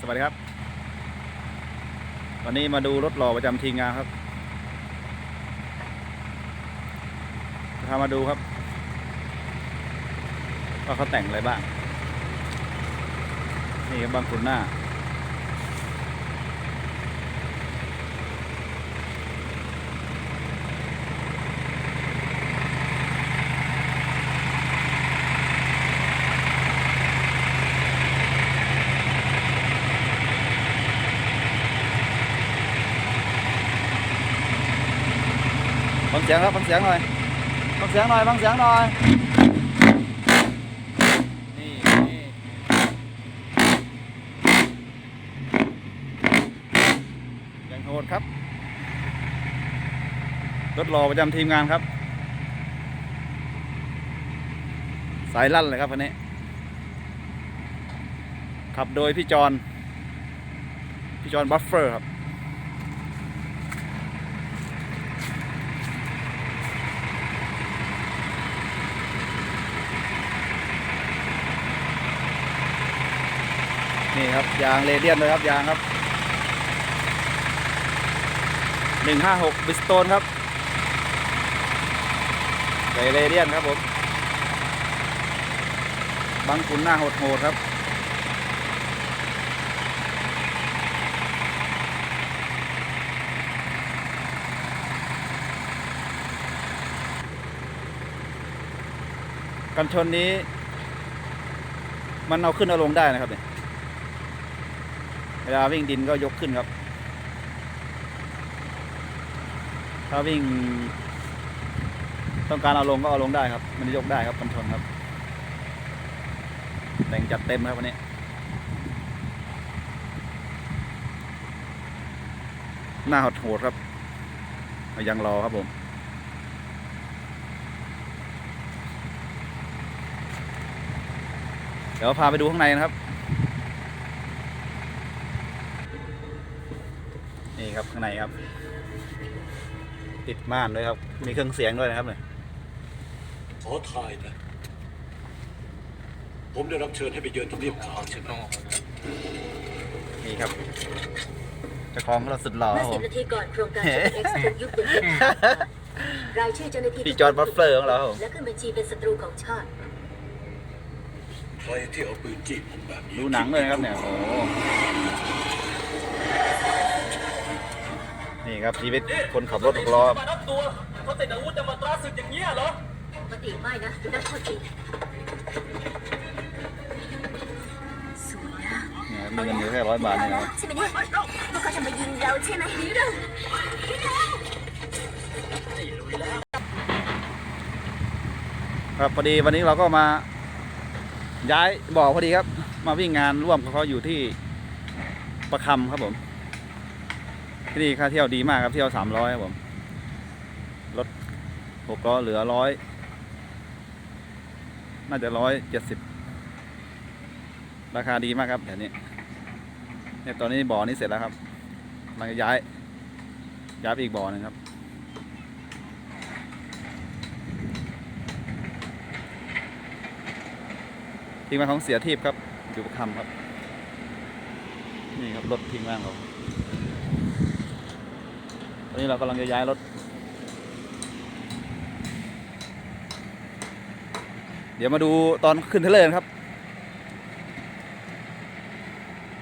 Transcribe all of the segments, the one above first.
สวัสดีครับวันนี้มาดูรถหล่อประจำทีมงานครับพามาดูครับว่าเขาแต่งอะไรบ้าง นี่ครับบางคุณหน้า ฟังเสียงครับฟังเสียงหน่อยฟังเสียงหน่อยฟังเสียงหน่อยนี่นี่ยังโหดครับรถรอประจำทีมงานครับ สายลั่นเลยครับคันนี้ ขับโดยพี่จอนพี่จอนบัฟเฟอร์ครับ นี่ครับ ยางเรเดียนเลยครับ ยางครับหนึ่งห้าหกบิสโตนครับใส่เรเดียนครับผมบังคุณหน้าโหดๆครับ กันชนนี้ มันเอาขึ้นเอาลงได้นะครับเนี่ย วลาวิ่งดินก็ยกขึ้นครับ ถ้าวิ่ง ต้องการเอาลงก็เอาลงได้ครับ มันยกได้ครับกันชนครับ แต่งจัดเต็มครับวันนี้ หน้าโหดครับ ยังรอครับผมเดี๋ยวพาไปดูข้างในนะครับ นี่ครับข้างในครับ ติดม่านด้วยครับ มีเครื่องเสียงด้วยนะครับเนี่ยขอทายนะผมได้รับเชิญให้ไปเยือนทำเนียบขาวใช่ไหมนี่ครับเจ้าของเราสุดหล่อคเมื่รัอบผสิบม นาทีก่อนโครงการ Super X ถูกยุบอย่างเด็ดขาดรายชื่อเจ้าหน้าที่พี่จอร์จบัฟเฟอร์ของเราครับผมและขึ้นบัญชีเป็นศัตรูของชาติ ใครที่เอาปืนจี้ผมแบบนี้ดูหนังเลยนะครับเนี่ยโอ้โห นี่ครับชีวิตคนขับรถหกล้อมานับตัวเขาติดอาวุธจะมาตราศึกอย่างเงี้ยเหรอปฏิไม่นะเป็นนักโทษจริงสวยนะเนี่ยครับมีเงินอยู่แค่ร้อยบาทเนี่ยครับใช่ไหมเนี่ยพวกเขาจะมายิงเราใช่ไหมหนีเร็วครับพอดีวันนี้เราก็มาย้ายบ่อพอดีครับ มาวิ่งงานร่วมกับเขาอยู่ที่ประคำครับผม ที่นี่ค่าเที่ยวดีมากครับเที่ยวสามร้อยครับผมรถหกล้อเหลือร้อยน่าจะร้อยเจ็ดสิบราคาดีมากครับแถวนี้เนี่ยตอนนี้บ่อนี้เสร็จแล้วครับมันจะย้ายย้ายไปอีกบ่อหนึงครับทีมงานของเสียทีพครับอยู่ประคำครับ นี่ครับรถทีมงานเรา นี้เรากำลังจะย้ายรถ เดี๋ยวมาดูตอนขึ้นเทเลอร์นครับ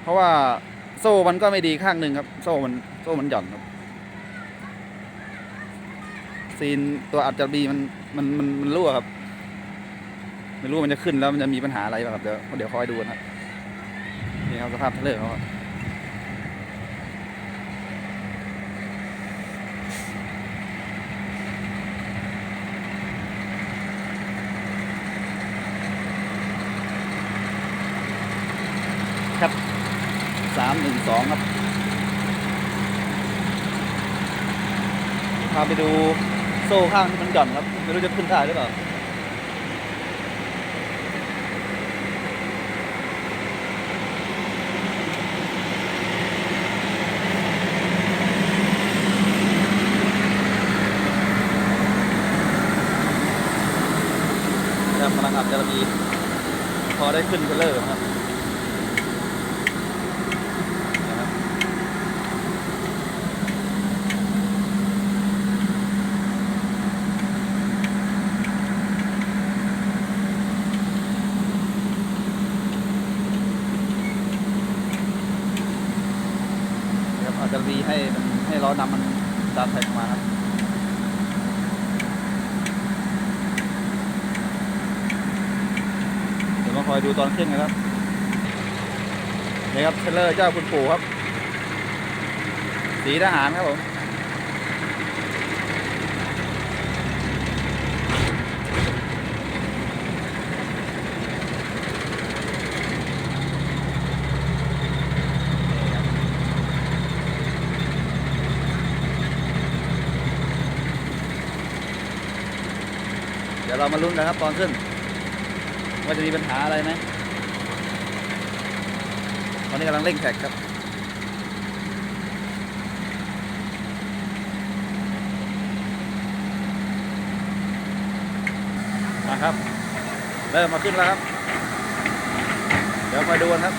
เพราะว่าโซ่มันก็ไม่ดีข้างหนึ่งครับ โซ่มันโซ่มันหย่อนครับ ซีนตัวอัดจารบีมันมันมันมันรั่วครับ ไม่รู้มันจะขึ้นแล้วมันจะมีปัญหาอะไรบ้างครับ เดี๋ยวเดี๋ยวคอยดูนะครับนี่ครับสภาพเทเลอร์เขา ครับสามหนึ่งสองครับ พาไปดูโซ่ข้างที่มันหย่อนครับ ไม่รู้จะขึ้นได้หรือเปล่านะครับกำลังอัดจารบีพอได้ขึ้นเทเลอร์ครับ อาจ ให้ให้ล้อนำมันดันแท็กมาครับเดี๋ยวมาคอยดูตอนขึ้นนะครับนี่ครับเทรลเลอร์เจ้าคุณปู่ครับ สีทหารครับผม เดี๋ยวเรามาลุ้นกันครับตอนขึ้น ว่าจะมีปัญหาอะไรไหมตอนนี้กำลังเร่งแท็กครับมาครับ เริ่มมาขึ้นแล้วครับ เดี๋ยวมาดูกันครับ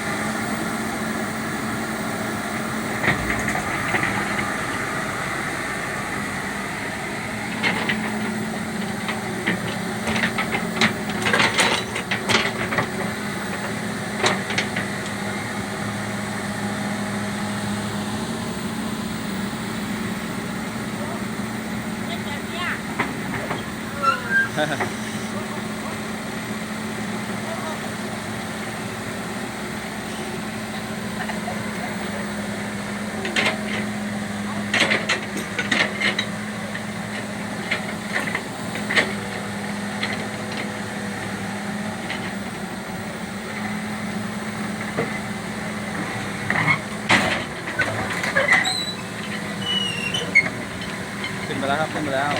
แล้วครับขึ้นมาแล้ว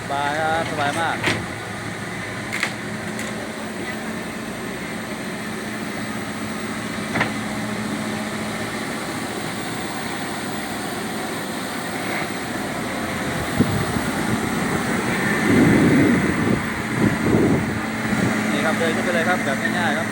สบายครับสบายมาก นี่ครับเดินขึ้นไปเลยครับแบบง่ายๆครับ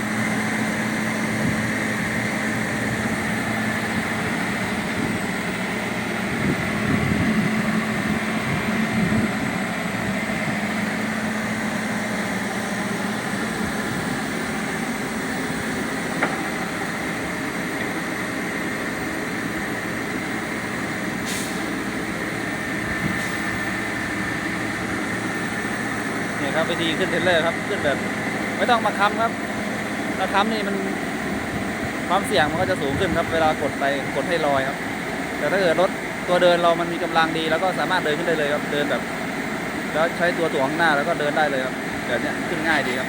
นี่ ครับวิธีขึ้นเทรลเลอร์ครับขึ้นแบบไม่ต้องมาค้ำครับมาค้ำนี่มันความเสี่ยงมันก็จะสูงขึ้นครับ เวลากดไปกดให้ลอยครับ แต่ถ้าเกิดรถตัวเดินเรามันมีกำลังดี แล้วก็สามารถเดินขึ้นได้เลยครับเดินแบบ แล้วใช้ตัวถ่วงข้างหน้าแล้วก็เดินได้เลยครับแบบนี้ขึ้นง่ายดีครับ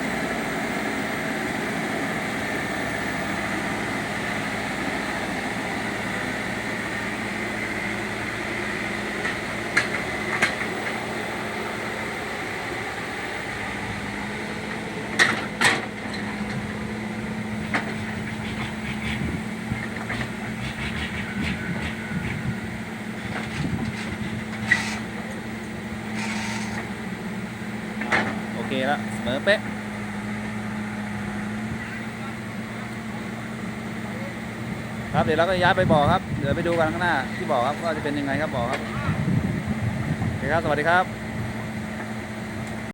เคแล้วเสมอเป๊ะครับเดี๋ยวเราก็ย้ายไปบ่อครับเดี๋ยวไปดูกันข้างหน้าที่บ่อครับว่าจะเป็นยังไงครับบ่อครับโอเคครับสวัสดีครับ